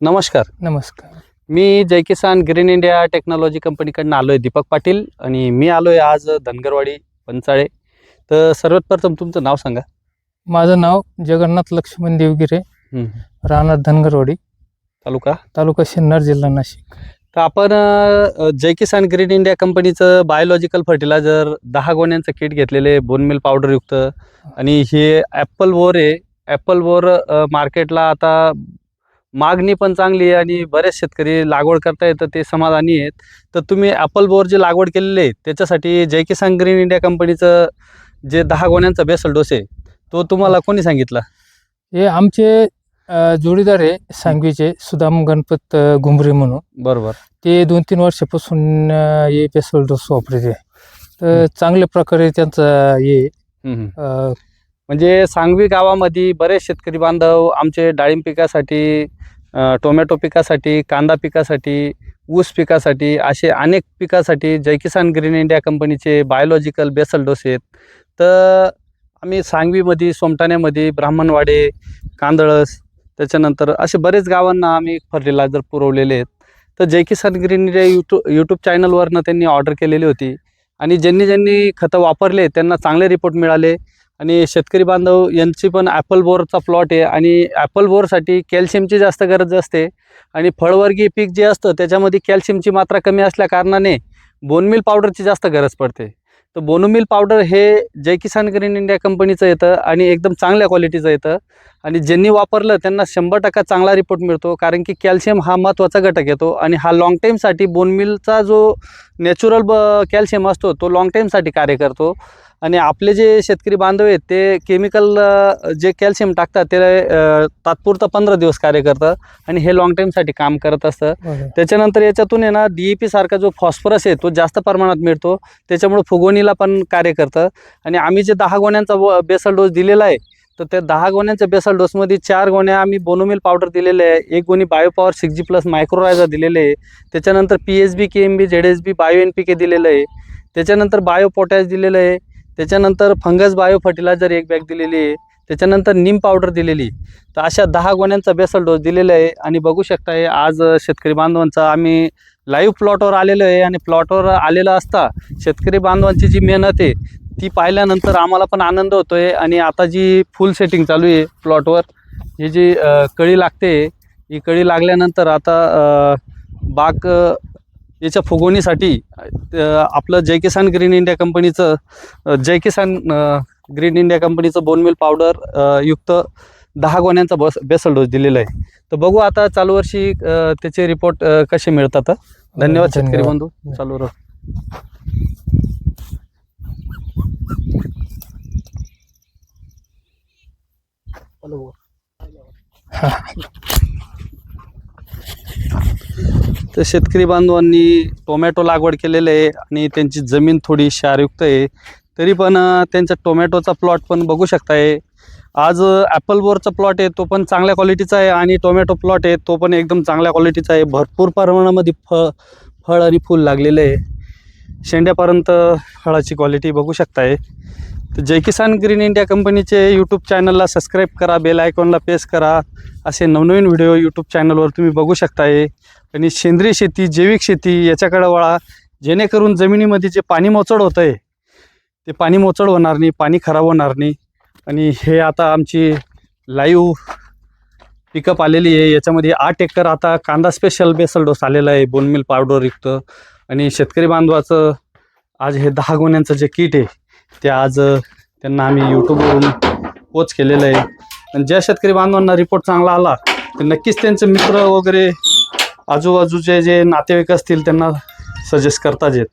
नमस्कार. नमस्कार. मी Jai Kisan green India technology कंपनीकडनं आलो आहे दीपक पाटील आणि मी आलो आहे आज धनगरवाडी पंचाळे तर सर्वात प्रथम तुमचं नाव सांगा. माझं नाव जगन्नाथ लक्ष्मण देवगिरे. राहणार धनगरवाडी तालुका? तालुका सिन्नर जिल्हा नाशिक. तर आपण जय किसान ग्रीन इंडिया कंपनीचं बायोलॉजिकल फर्टिलायझर दहा गोण्यांचं किट घेतलेले बोनमिल पावडरयुक्त आणि हे ॲपल वोर आहे. ॲपल वोर मार्केटला आता मागणी पण चांगली आहे आणि बरेच शेतकरी लागवड करता येतं ते समाधानी आहेत. तर तुम्ही ॲपल बोर जे लागवड केलेले आहे त्याच्यासाठी जय किसान ग्रीन इंडिया कंपनीचं जे दहा गोण्यांचा बेसल डोस आहे तो तुम्हाला कोणी सांगितला? हे आमचे जोडीदार आहे सांगवीचे सुदाम गणपत घुमरे म्हणून. बरोबर. ते दोन तीन वर्षापासून हे पेसोल डोस वापरते तर चांगल्या प्रकारे त्यांचा हे म्हणजे सांगवी गावामध्ये बरेच शेतकरी बांधव आमचे डाळिंब पिकासाठी टोमॅटो पिकासाठी कांदा पिकासाठी ऊस पिकासाठी असे अनेक पिकासाठी जय किसान ग्रीन इंडिया कंपनीचे बायोलॉजिकल बेसल डोस आहेत. तर आम्ही सांगवीमध्ये सोमठाण्यामध्ये ब्राह्मणवाडे कांदळस त्याच्यानंतर असे बरेच गावांना आम्ही फर्टिलायझर पुरवलेले आहेत. तर Jai Kisan green India YouTube YouTube चॅनलवरनं त्यांनी ऑर्डर केलेली होती. आणि ज्यांनी ज्यांनी खतं वापरले त्यांना चांगले रिपोर्ट मिळाले. आणि शेतकरी बांधव यांची पण ॲपल बोरचा प्लॉट आहे. आणि ॲपल बोरसाठी कॅल्शियमची जास्त गरज असते. आणि फळवर्गीय पीक जे असतं त्याच्यामध्ये कॅल्शियमची मात्रा कमी असल्या कारणाने बोनमिल पावडरची जास्त गरज पडते. तर बोनमिल पावडर हे जय किसान ग्रीन इंडिया कंपनीचं येतं आणि एकदम चांगल्या क्वालिटीचं येतं. आणि ज्यांनी वापरलं त्यांना शंभर टक्का चांगला रिपोर्ट मिळतो. कारण की कॅल्शियम हा महत्त्वाचा घटक येतो आणि हा लाँग टाईमसाठी बोनमिलचा जो नॅचरल ब कॅल्शियम असतो तो लाँग टाईमसाठी कार्य करतो. आणि आपले जे शेतकरी बांधव आहेत ते केमिकल जे कॅल्शियम टाकतात ते तात्पुरतं पंधरा दिवस कार्य करतं आणि हे लाँग टाईमसाठी काम करत असतं. त्याच्यानंतर याच्यातून आहे ना डी ई पी सारखा जो फॉस्फरस आहे तो जास्त प्रमाणात मिळतो. त्याच्यामुळे फुगवणीला पण कार्य करतं. आणि आम्ही जे दहा गोण्यांचा व बेसल डोस दिलेला आहे तर त्या दहा गोण्यांच्या बेसल डोसमध्ये चार गोण्या आम्ही बोनोमिल पावडर दिलेले आहे एक गोणी बायोपॉवर सिक्स जी प्लस मायक्रोरायझर दिलेले आहे. त्याच्यानंतर P H B K M B Z S B bio N P K दिलेलं आहे. त्याच्यानंतर बायो पोटॅश दिलेलं आहे. त्याच्यानंतर फंगस बायो फर्टिलायझर एक बॅग दिलेली आहे. त्याच्यानंतर नीम पावडर दिलेली तर अशा दहा गोण्यांचा बेसल डोस दिलेला आहे. आणि बघू शकताय आज शेतकरी बांधवांचा आम्ही लाईव्ह प्लॉटवर आलेलो आहे. आणि प्लॉटवर आलेलं असता शेतकरी बांधवांची जी मेहनत आहे ती पाहिल्यानंतर आम्हाला पण आनंद होतो आहे आणि आता जी फुल सेटिंग चालू आहे प्लॉटवर ही जी कळी लागते ही कळी लागल्यानंतर आता बाग याच्या फुगवणीसाठी आपलं जय किसान ग्रीन इंडिया कंपनीचं जय किसान ग्रीन इंडिया कंपनीचं बोनमिल पावडर युक्त दहा गोण्यांचा बस बेसल डोस दिलेला आहे. तर बघू आता चालू वर्षी त्याचे रिपोर्ट कसे मिळतात धन्यवाद शेतकरी. बंधू. चालू राहू. तर शेतकरी बांधवांनी टोमॅटो लागवड केलेलं आहे आणि त्यांची जमीन थोडी क्षारयुक्त आहे. तरी पण त्यांचा टोमॅटोचा प्लॉट पण बघू शकताय. आज ॲपल बोरचा प्लॉट आहे तो पण चांगल्या क्वालिटीचा आहे आणि टोमॅटो प्लॉट आहे तो पण एकदम चांगल्या क्वालिटीचा आहे. भरपूर प्रमाणामध्ये फ फळ आणि फूल लागलेलं आहे. शेंड्यापर्यंत फळाची क्वालिटी बघू शकताय. तर जय किसान ग्रीन इंडिया कंपनीचे यूट्यूब चॅनलला सबस्क्राईब करा बेल आयकॉनला प्रेस करा. असे नवनवीन व्हिडिओ यूट्यूब चॅनलवर तुम्ही बघू शकताय. आणि सेंद्रिय शेती जैविक शेती याच्याकडे वळा. जेणेकरून जमिनीमध्ये जे पाणी मोचड होतं आहे ते पाणी मोचड होणार नाही पाणी खराब होणार नाही. आणि हे आता आमची लाईव्ह पिकअप आलेली आहे. याच्यामध्ये आठ एकर आता कांदा स्पेशल बेसल डोस आलेला आहे बोनमिल पावडर युक्त. आणि शेतकरी बांधवाचं आज हे दहा गुन्ह्यांचं जे किट आहे ते आज त्यांना आम्ही यूट्यूबवरून पोच केलेलं आहे. आणि ज्या शेतकरी बांधवांना रिपोर्ट चांगला आला तर नक्कीच त्यांचे मित्र वगैरे आजूबाजूचे जे नातेवाईक असतील त्यांना सजेस्ट करताच येत.